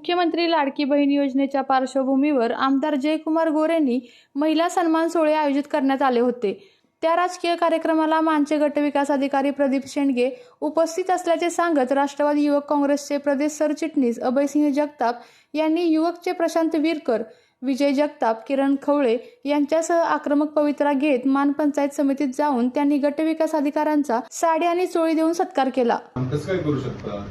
मुख्यमंत्री लाडकी बहीण योजनेच्या पार्श्वभूमीवर आमदार जयकुमार गोरेंनी महिला सन्मान सोहळे आयोजित करण्यात आले होते. त्या राजकीय कार्यक्रमाला मानचे गटविकास अधिकारी प्रदीप शेंडगे उपस्थित असल्याचे सांगत राष्ट्रवादी युवक काँग्रेसचे प्रदेश सरचिटणीस अभयसिंह जगताप यांनी युवकचे प्रशांत वीरकर विजय जगताप किरण खवळे यांच्यासह आक्रमक पवित्रा घेत मानपंचायत समितीत जाऊन त्यांनी गटविकास अधिकाऱ्यांचा साडी आणि चोळी देऊन सत्कार केला. करू शकता?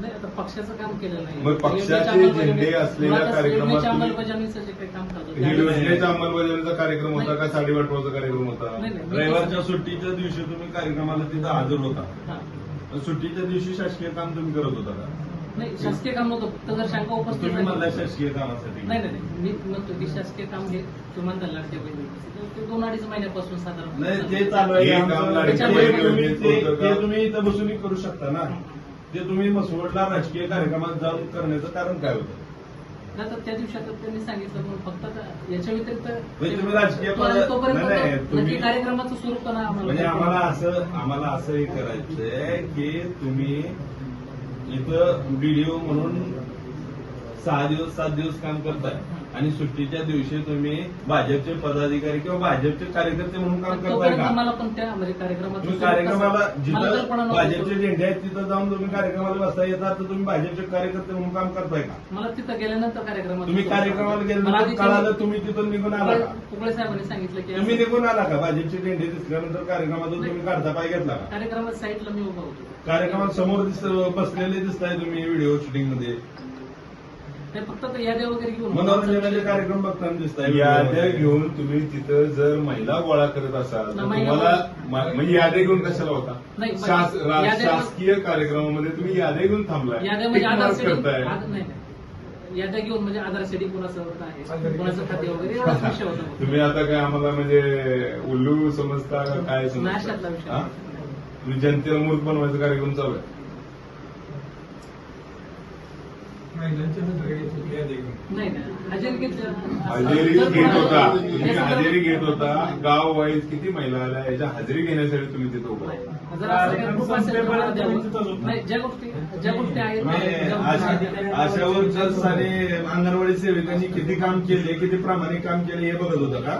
नाही आता पक्षाचं काम केलं नाही. मग पक्षाचे झेंडे असलेल्या कार्यक्रमात अंमलबजावणीचं जे काही काम करतो ही योजनेचा अंमलबजावणीचा कार्यक्रम होता का साडी वाटवाचा कार्यक्रम होता? नाही रविवारच्या सुट्टीच्या दिवशी तुम्ही कार्यक्रमाला तिथं हजर होता. हा. पण सुट्टीच्या दिवशी शासकीय काम तुम्ही करत होता का? नाही शासकीय काम नव्हतं. फक्त जर शंका उपस्थित तुम्ही झाली- म्हणला शासकीय कामासाठी. नाही नाही नाही. मी म्हणतो की शासकीय काम हे किमान पाहिजे ते दोन अडीच महिन्यापासून साधारण नाही ते चालू आहे. हे आमचं. काम लाडकी त्याच्यामुळे बहीण तुम्ही योजनेत ते- होतं का? ते तुम्ही इथं बसून करू शकता ना. ते तुम्ही मसवडला राजकीय कार्यक्रमात जाऊन करण्याचं कारण काय होतं? त्या दिवशी आता त्यांनी सांगितलं फक्त याच्या व्यतिरिक्त म्हणजे तुम्ही राजकीय पद- नाही, नाही, तुम्ही- नक्की कार्यक्रमाचं स्वरूप पण आम्हाला म्हणजे आम्हाला असं आम्हाला असं हे करायचंय की तुम्ही इथं व्हिडिओ म्हणून सहा दिवस सात दिवस काम करताय. आणि सुट्टीच्या दिवशी तुम्ही भाजपचे पदाधिकारी किंवा भाजपचे कार्यकर्ते म्हणून काम करताय का? मला पण त्या म्हणजे तुम्ही कार्यक्रमाला जिथं. भाजपचे झेंडे आहेत तिथं जाऊन तुम्ही कार्यक्रमाला बसता येतात तर तुम्ही भाजपचे कार्यकर्ते म्हणून काम करताय का? मला तिथं गेल्यानंतर कार्यक्रमात तुम्ही कार्यक्रमाला मला गेल्यानंतर कळालं तुम्ही तिथून निघून आला का? कुबळे साहेबांनी सांगितलं की तुम्ही निघून आला का? भाजपचे झेंडे दिसल्यानंतर कार्यक्रमातून तुम्ही काढता पाय घेतला का? कार्यक्रमात साईडला मी उभा होतो. कार्यक्रमात समोर दिस- बसलेले दिसताय तुम्ही व्हिडिओ शूटिंगमध्ये ते फक्त याद्या वगैरे घेऊन मनोरंजनाचे कार्यक्रम बघताना दिसताय. याद्या घेऊन तुम्ही तिथं जर महिला गोळा करत असाल तर तुम्हाला मा- म्हणजे याद्या घेऊन कशाला होता? नाही, शास- रा- याद्या- शासकीय कार्यक्रमामध्ये तुम्ही याद्या घेऊन थांबलाय. याद्या म्हणजे Tick आधार mark सेटिंग करताय. आध- नाही नाही. याद्या घेऊन म्हणजे आधार सेटिंग कोणाचं होत आहे कोणाचं खाते वगैरे एवढाच विषय होता. तुम्ही आता काय आम्हाला म्हणजे उल्लू समजता का काय समजता? विषय. तुम्ही जनतेला मूर्ख बनवायचा कार्यक्रम चालू आहे. नाही हजेरी घेत होता. तुम्ही हजेरी घेत होता. गाव वाईज किती महिला आल्या? याच्या हजेरी घेण्यासाठी तुम्ही तिथं उभा अशावर जर सारे अंगणवाडी सेविकांनी किती काम केले किती प्रामाणिक काम केले हे बघत होतं का?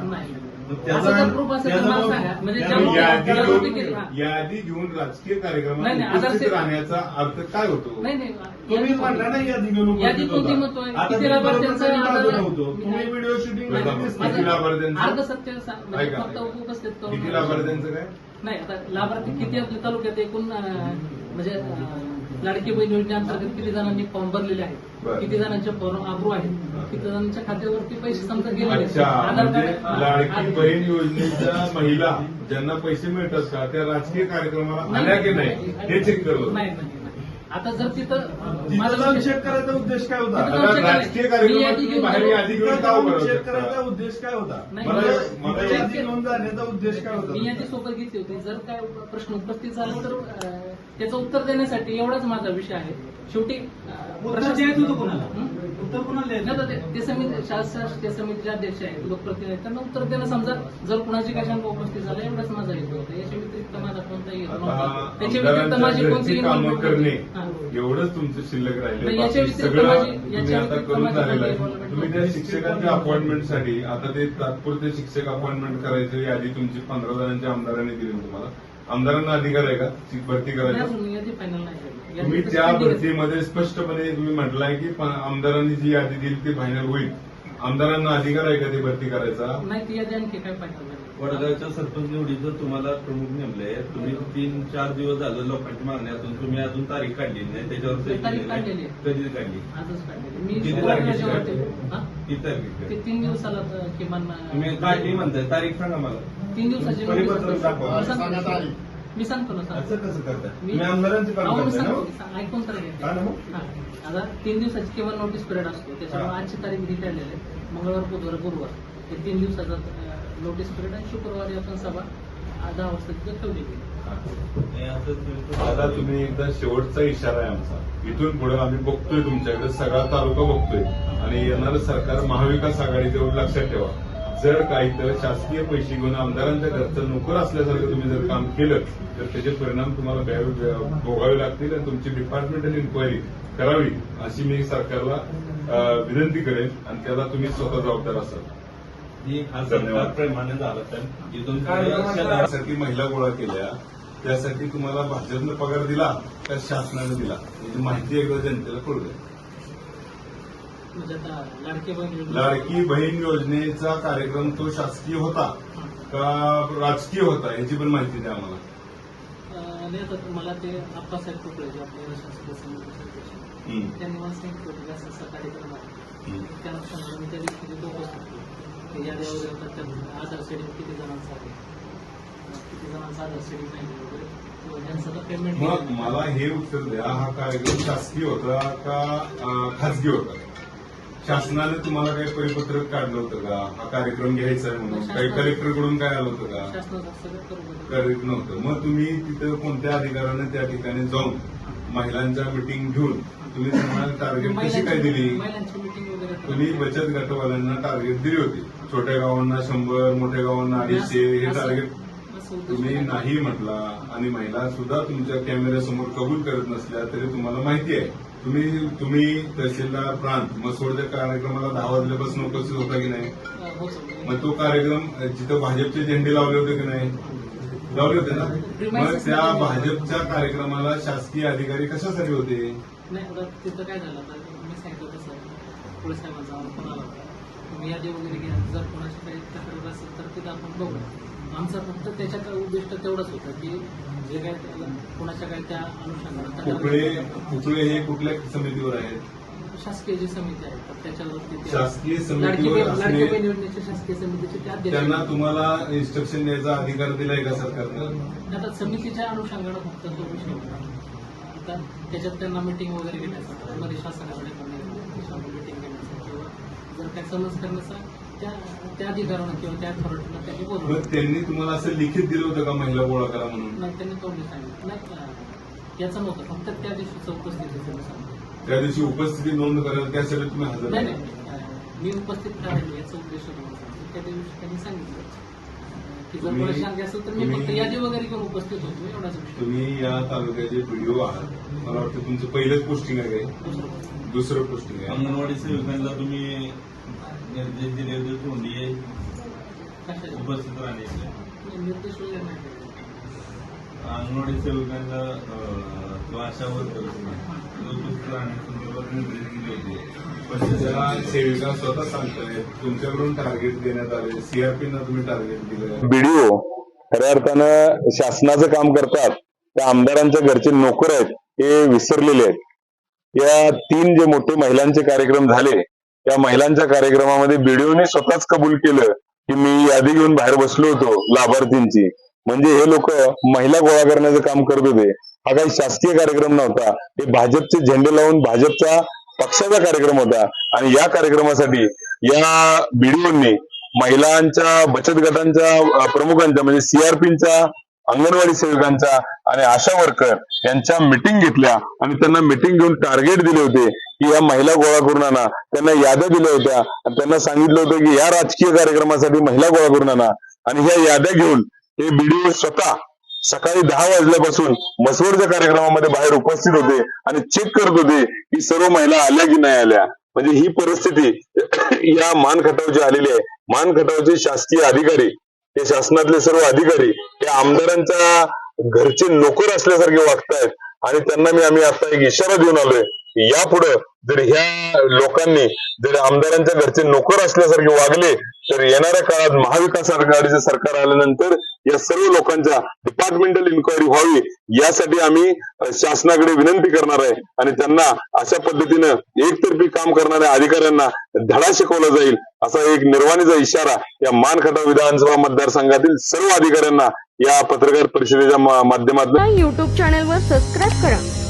त्याचा जर proof असेल तर त्याचा मला मग- सांगा. म्हणजे त्यामुळे यादी घेऊन हा. यादी राजकीय कार्यक्रमात नाही, नाही, उपस्थित आदर्श- राहण्याचा अर्थ काय होतो नाही नाही तुम्ही म्हणला ना यादी घेऊन उपस्थित यादी कोणती होता. आता किती मी लाभार्थ्यांचं बरोबर होतो तुम्ही. Video shooting. माझं किती लाभार्थ्यांचं? अर्ध सत्य सांग- म्हणजे ऐका. फक्त उपस्थित करून किती लाभार्थ्यांचं काय नाही आता लाभार्थी किती आपल्या तालुक्यात एकूण अं, म्हणजे अं, लाडकी बहीण योजनेअंतर्गत किती जणांनी फॉर्म भरलेले आहेत. किती जणांचे फॉर्म अप्रूव्ह आहेत किती जणांच्या खात्यावरती पैसे समजा गेलेले आहेत. अच्छा आधार म्हणजे लाडकी बहीण योजनेच्या महिला ज्यांना पैसे मिळतात का त्या राजकीय कार्यक्रमाला आल्या की नाही हे चेक करत नाही. आता जर तिथं जाऊन चेक करायचा उद्देश काय होता राजकीय करायचं. कार्यक्रमात मी यादी तुम्ही घेऊन बाहेर जाऊ. यादी घेऊन तिथं का उभं जाऊन राहू चेक शकता? करायचा उद्देश काय होता नाही, मला- मला- मला यादी यादी घेऊन जाण्याचा उद्देश काय होता मी यादी सोबत घेतली होती जर काय प्रश्न उपस्थित झाला तर त्याचं उत्तर देण्यासाठी एवढाच माझा विषय आहे. शेवटी उत्तर कोणाला? ते- ते समिती शासकीय समितीचे अध्यक्ष आहेत लोकप्रतिनिधी आहेत. त्यांना उत्तर देणं समजा जर कुणाची काय शंका उपस्थित झाला एवढाच माझा हेतू होता. याच्या व्यतिरिक्त माझा कोणताही हेतू त्याच्या व्यतिरिक्त माझी कोणतीही करणे. हां. एवढंच तुमचं शिल्लक राहिले याच्या व्यतिरिक्त माझी- तुम्ही याच्या व्यतिरिक्त तुम्ही त्या. शिक्षकांच्या अपॉइंटमेंटसाठी आता ते तात्पुरते शिक्षक अपॉइंटमेंट करायची यादी तुमची पंधरा जणांच्या आमदारांनी दिली तुम्हाला आमदारांना अधिकार आहे का? ती भरती करायचा? तुम्ही त्या. भरतीमध्ये स्पष्टपणे तुम्ही म्हटलंय की आमदारांनी जी यादी दिली ती फायनल होईल. आमदारांना अधिकार आहे का ती भरती करायचा? नाही ती यादी आणखी काय फायनल नाही वडगावच्या सरपंच निवडीचं तुम्हाला प्रमुख नेमले तुम्ही तीन चार दिवस झालं लोकांची मागणी असून तुम्ही अजून तारीख काढली नाही. त्याच्यावर. कधी काढली? हां? तीन दिवसाला किमान तुम्ही काढली म्हणताय. तारीख सांगा मला. तीन दिवसाची परिपत्रक notice- दाखवा. मी सांगतो. मी सांगतो ना असं सर कसं करताय? मी- तुम्ही आमदारांचे काम अहो, मी करताय ना सांगतो, सांग- ऐकून तर घ्या. हा ना मग? हां. आता तीन दिवसाची किंवा नोटीस पिरियड असतो. त्याच्यामुळे हां. आजची तारीख दिली आलेली आहे. मंगळवार बुधवार गुरुवार. हे तीन दिवसाचा नोटीस पिरियड आणि शुक्रवारी आपण सभा दहा वाजता तिथे. हे. असं तुम्ही- आता तुम्ही एकदा शेवटचा इशारा आहे आमचा. इथून पुढे आम्ही बघतोय तुमच्याकडे. सगळा तालुका बघतोय. आणि येणारं सरकार महाविकास आघाडीचं एवढं लक्षात ठेवा. जर काही तर शासकीय पैसे घेऊन आमदारांच्या घरचं नोकर असल्यासारखं तुम्ही जर काम केलं तर त्याचे परिणाम तुम्हाला भोगावे लागतील आणि तुमची डिपार्टमेंटल इन्क्वायरी करावी अशी मी सरकारला विनंती करेन आणि त्याला तुम्ही स्वतः जबाबदार असाल. ही धन्यवाद. सरकारप्रमाणे झालं तर. इथून पुढे शेजारी- त्यासाठी महिला गोळा केल्या त्यासाठी तुम्हाला भाजपनं पगार दिला का शासनाने दिला. याची माहिती एकदा जनतेला कळू द्या. म्हणजे आता लाडके बहीण योजना- लाडकी बहीण योजनेचा कार्यक्रम तो शासकीय होता का राजकीय होता याची पण माहिती द्या आम्हाला अं, आणि आता मला ते आप्पासाहेब कुकडे जे आपले शासकीय समितीचे अध्यक्ष, हम्म. त्यांनी मला सांगितलं होतं की असं असा कार्यक्रम आहे हम्म. त्या अनुषंगाने मी त्या दिवशी तिथे उपस्थित होतो. ते याद्या वगैरे होतात त्यात आधार शेडिंग किती जणांचं आहे किती जणांचं आधार नाही वगैरे पेमेंट मग मला हे उत्तर द्या हा कार्यक्रम शासकीय होता का अं, खाजगी होता शासनाने तुम्हाला काही परिपत्रक काढलं होतं का? हा कार्यक्रम घ्यायचा आहे म्हणून. काही कलेक्टरकडून काय आलं होतं का? करीत नव्हतं. मग तुम्ही तिथं कोणत्या अधिकाऱ्याने त्या ठिकाणी जाऊन महिलांच्या मिटिंग घेऊन तुम्ही त्यांना टार्गेट कशी काय दिली? तुम्ही बचत गटवाल्यांना टार्गेट दिली होती. छोट्या गावांना शंभर मोठ्या गावांना अडीचशे हे टार्गेट तुम्ही. नाही म्हटला आणि महिला सुद्धा तुमच्या कॅमेऱ्यासमोर कबूल करत नसल्या तरी तुम्हाला माहिती आहे. तुम्ही तुम्ही तहसीलदार प्रांत मसोडच्या कार्यक्रमाला दहा वाजल्यापासून उपस्थित होता की नाही? मग तो कार्यक्रम जिथं भाजपचे झेंडे लावले होते की नाही? लावले होते ना? मग त्या भाजपच्या कार्यक्रमाला शासकीय अधिकारी कशासाठी होते? नाही तिथं काय झालं सांगितलं पोलीस यादी वगैरे घ्या जर कोणाची काही तक्रार असेल तर तिथं आपण बघू आमचा फक्त त्याच्यात उद्दिष्ट तेवढंच होतं की जे काय कोणाच्या काय त्या अनुषंगाने कुकळे हे कुठल्या समितीवर आहेत? शासकीय जी समिती आहे तर त्याच्यावरती शासकीय असणे योजनेच्या शासकीय समितीचे त्यांना. तुम्हाला इन्स्ट्रक्शन द्यायचा अधिकार दिलाय का सरकारनं? आता समितीच्या अनुषंगानं फक्त तो विषय होता. आता त्याच्यात त्यांना मिटिंग वगैरे मध्ये शासनाकडे जर काय समज करण्याचा त्या त्या किंवा त्या त्यांनी मग त्यांनी तुम्हाला असं लिखित दिलं होतं का महिला गोळा करा म्हणून? नाही त्यांनी तोंडी सांगितलं. नाही अं, याचं नव्हतं. फक्त त्या दिवशीचं उपस्थितीचं मी सांगितलं. त्या दिवशी उपस्थिती नोंद करायला त्यासाठी तुम्ही हजर नाही मी उपस्थित राहिलो याचा उद्देश होता. त्या दिवशी त्यांनी सांगितलं. तुम्ही- कोणाची शांती असेल तर मी फक्त तुम्ही- यादी वगैरे घेऊन उपस्थित होतो एवढाच विषय. तुम्ही या तालुक्याचे व्हिडिओ आहात मला वाटतं तुमचं पहिलंच पोस्टिंग आहे. काय दुसरं पोस्टिंग आहे. अंगणवाडी सेविकांना तुम्ही निर्देश दिले होते तोंडी उपस्थित राहण्याचे निर्देश. अंगणवाडी सेविकांना अं, किंवा आशा वर्कर्सना उपस्थित राहण्यासंदर्भात निर्देश दिले होते. पण त्याला सेविका स्वतः सांगताय तुमच्याकडून टार्गेट देण्यात आले. सीआरपीना तुम्ही टार्गेट दिलं बीडीओ खऱ्या अर्थानं शासनाचं काम करतात. त्या आमदारांच्या घरचे नोकर आहेत. हे विसरलेले आहेत. या तीन जे मोठे महिलांचे कार्यक्रम झाले त्या महिलांच्या कार्यक्रमामध्ये बीडीओने स्वतःच कबूल केलं की मी यादी घेऊन बाहेर बसलो होतो लाभार्थींची. म्हणजे हे लोक महिला गोळा करण्याचं काम करत होते. हा काही शासकीय कार्यक्रम नव्हता. हे भाजपचे झेंडे लावून भाजपचा पक्षाचा कार्यक्रम होता. आणि या कार्यक्रमासाठी या बीडीओनी महिलांच्या बचत गटांच्या प्रमुखांच्या म्हणजे सीआरपींच्या अंगणवाडी सेविकांचा आणि आशा वर्कर यांच्या मिटिंग घेतल्या आणि त्यांना मिटिंग घेऊन टार्गेट दिले होते की या महिला गोळा करून आणा. त्यांना याद्या दिल्या होत्या. आणि त्यांना सांगितलं होतं की या राजकीय कार्यक्रमासाठी महिला गोळा करून आणा. आणि ह्या याद्या घेऊन हे बीडीओ स्वतः सकाळी दहा वाजल्यापासून मसवडच्या कार्यक्रमामध्ये बाहेर उपस्थित होते आणि चेक करत होते की सर्व महिला आल्या की नाही आल्या. म्हणजे ही परिस्थिती या मान खटावची आलेली आहे मान खटावचे शासकीय अधिकारी हे शासनातले सर्व अधिकारी हे आमदारांच्या घरचे नोकर असल्यासारखे वागतायत आणि त्यांना मी आम्ही आता एक इशारा देऊन आलोय यापुढे जर ह्या लोकांनी जर आमदारांच्या घरचे नोकर असल्यासारखे वागले तर येणाऱ्या काळात महाविकास आघाडीचं सरकार आल्यानंतर या सर्व लोकांच्या डिपार्टमेंटल इन्क्वायरी व्हावी यासाठी आम्ही शासनाकडे विनंती करणार आहे. आणि त्यांना अशा पद्धतीनं एकतर्फी काम करणाऱ्या अधिकाऱ्यांना धडा शिकवला जाईल असा एक निर्वाणीचा इशारा या मानखटाव विधानसभा मतदारसंघातील सर्व अधिकाऱ्यांना या पत्रकार परिषदेच्या माध्यमातून युट्यूब चॅनल वर सबस्क्राईब करा.